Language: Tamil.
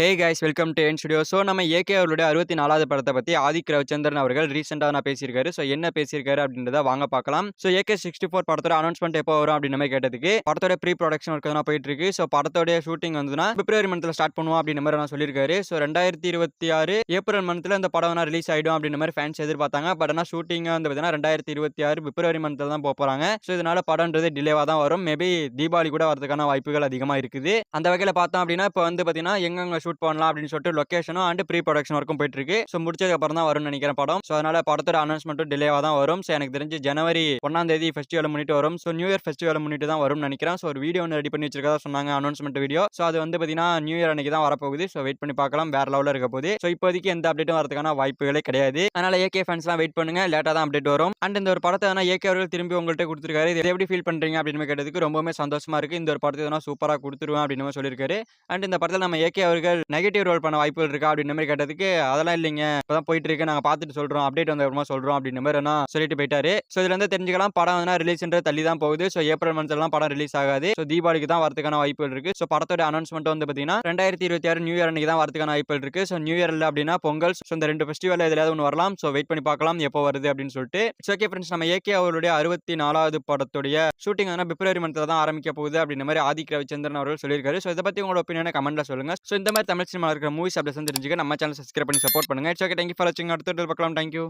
ஹே கைஸ் வெல்கம் டு என் ஸ்டுடியோ ஸோ நம்ம ஏகே அவருடைய அறுபத்தி நாலாவது படத்தை பற்றி ஆதிக் ரவிச்சந்திரன் அவர்கள் ரீசெண்டாக நான் பேசியிருக்காரு. ஸோ என்ன பேசியிருக்காரு அப்படின்றத வாங்க பார்க்கலாம். ஸோ ஏகே சிக்ஸ்டி ஃபோர் படத்தோட அனௌன்ஸ்மெண்ட் எப்போ வரும் அப்படின்னு மாதிரி கேட்டதுக்கு படத்தோட ப்ரீ ப்ரொடக்ஷன் ஒர்க் தான் போயிட்டு இருக்கு ஸோ படத்தோட ஷூட்டிங் வந்துன்னா பிப்ரவரி மந்த்தில் ஸ்டார்ட் பண்ணுவோம் அப்படின்ற மாதிரி நான் சொல்லியிருக்காரு. ஸோ ரெண்டாயிரத்தி இருபத்தி ஆறு ஏப்ரல் மந்த்தில் இந்த படம் வேணா ரிலீஸ் ஆகிடும் அப்படின்ற மாதிரி ஃபேன்ஸ் எதிர்பார்த்தாங்க. பட் ஆனால் ஷூட்டிங் வந்து பார்த்தீங்கன்னா ரெண்டாயிரத்தி இருபத்தி ஆறு பிப்ரவரி மந்த்தில் தான் போக போகிறாங்க ஸோ இதனால படம்ன்றது டிலேவாக தான் வரும். மேபி தீபாவளி கூட வரதுக்கான வாய்ப்புகள் அதிகமாக இருக்குது. அந்த வகையில் பார்த்தோம் அப்படின்னா இப்போ வந்து பார்த்தீங்கன்னா எங்கெங்க ஷூட் பண்ணலாம் அப்படின்னு சொல்லிட்டு லொக்கேஷனும் அண்ட் ப்ரீ ப்ரொடக்ஷன் ஒர்க்கும் போயிட்டு இருக்கு ஸோ முடிச்சதுக்கு அப்புறம் தான் வரும்னு நினைக்கிறேன் படம். ஸோ அதனால படத்தோட அனௌன்ஸ்மெண்ட்டும் டிலேவாக தான் வரும். ஸோ எனக்கு தெரிஞ்சு ஜனவரி ஒன்றாம் தேதி ஃபெஸ்டிவல் முன்னிட்டு வரும். ஸோ நியூ இயர் ஃபெஸ்டிவல் முன்னிட்டு தான் வரும்னு நினைக்கிறேன். ஸோ ஒரு வீடியோ ஒன்று ரெடி பண்ணி வச்சிருக்கதா சொன்னாங்க அனௌன்ஸ்மெண்ட் வீடியோ ஸோ அது வந்து பார்த்தீங்கன்னா நியூ இயர் அன்னைக்கு தான் வரப்போகுது. ஸோ வெயிட் பண்ணி பார்க்கலாம். வேற லெவலில் இருக்க போகுது. ஸோ இப்போதைக்கு எந்த அப்டேட்டும் வரதுக்கான வாய்ப்புகளே கிடையாது. அதனால ஏகே ஃபேன்ஸ்லாம் வெயிட் பண்ணுங்க. லேட்டாக தான் அப்டேட் வரும். அண்ட் இந்த ஒரு படத்தை வேணா ஏகே அவர்கள் திரும்பி உங்கள்கிட்ட கொடுத்துருக்காரு. இது எப்படி ஃபீல் பண்ணுறீங்க அப்படின்னு கேட்டதுக்கு ரொம்பவுமே சந்தோஷமா இருக்கு. இந்த ஒரு படத்தை வேணா சூப்பராக கொடுத்துருவேன் அப்படின்னு சொல்லியிருக்காரு. அண்ட் இந்த படத்தில் நம்ம ஏகே அவர்கள் நெகட்டிவ் ரோல் பண்ண வாய்ப்புகள் இருக்கா அப்படின்ற மாதிரி கேட்டதுக்கு அதெல்லாம் இல்லைங்க. இப்பதான் போயிட்டு இருக்கு நாங்கள் பார்த்துட்டு சொல்றோம். அப்டேட் வந்த அப்புறமா சொல்றோம். அப்படின்ற மாதிரி என்ன சொல்லிட்டு போயிட்டாரு. ஸோ இதுல இருந்து தெரிஞ்சுக்கலாம். படம் வந்து ரிலீஸ்ன்றது தள்ளி தான் போகுது. ஸோ ஏப்ரல் மந்த்லாம் படம் ரிலீஸ் ஆகாது. ஸோ தீபாவளிக்கு தான் வரதுக்கான வாய்ப்புகள் இருக்கு. ஸோ படத்தோட அனௌன்ஸ்மெண்ட் வந்து பார்த்தீங்கன்னா ரெண்டாயிரத்தி இருபத்தி ஆறு நியூ இயர் அன்னைக்கு தான் வரதுக்கான வாய்ப்புகள் இருக்கு. ஸோ நியூ இயர் இல்லை அப்படின்னா பொங்கல். ஸோ இந்த ரெண்டு ஃபெஸ்டிவல் எதுலையாவது ஒன்று வரலாம். ஸோ வெயிட் பண்ணி பார்க்கலாம். எப்போ வருது அப்படின்னு சொல்லிட்டு. ஸோ ஓகே ஃப்ரெண்ட்ஸ் நம்ம ஏகே அவருடைய அறுபத்தி நாலாவது படத்துடைய ஷூட்டிங் வந்து பிப்ரவரி மந்த்ல தான் ஆரம்பிக்க போகுது அப்படின்ற மாதிரி ஆதிக் ரவிச்சந்திரன் அவர்கள் சொல்லியிருக்காரு. ஸோ இதை பத்தி உங்களோட ஒப்பீனியனை கமெண்ட்ல சொல்லுங்க. ஸோ இந்த மாதிரி தமிழ் சினிமா இருக்கிற மூவிஸ் அப்படி தெரிஞ்சுக்க நம்ம சேனல் சப்ஸ்கிரைப் பண்ணி சப்போர்ட் பண்ணுங்க. It's okay thank you for வாட்சிங் அடுத்த பார்க்கலாம். தேங்க்யூ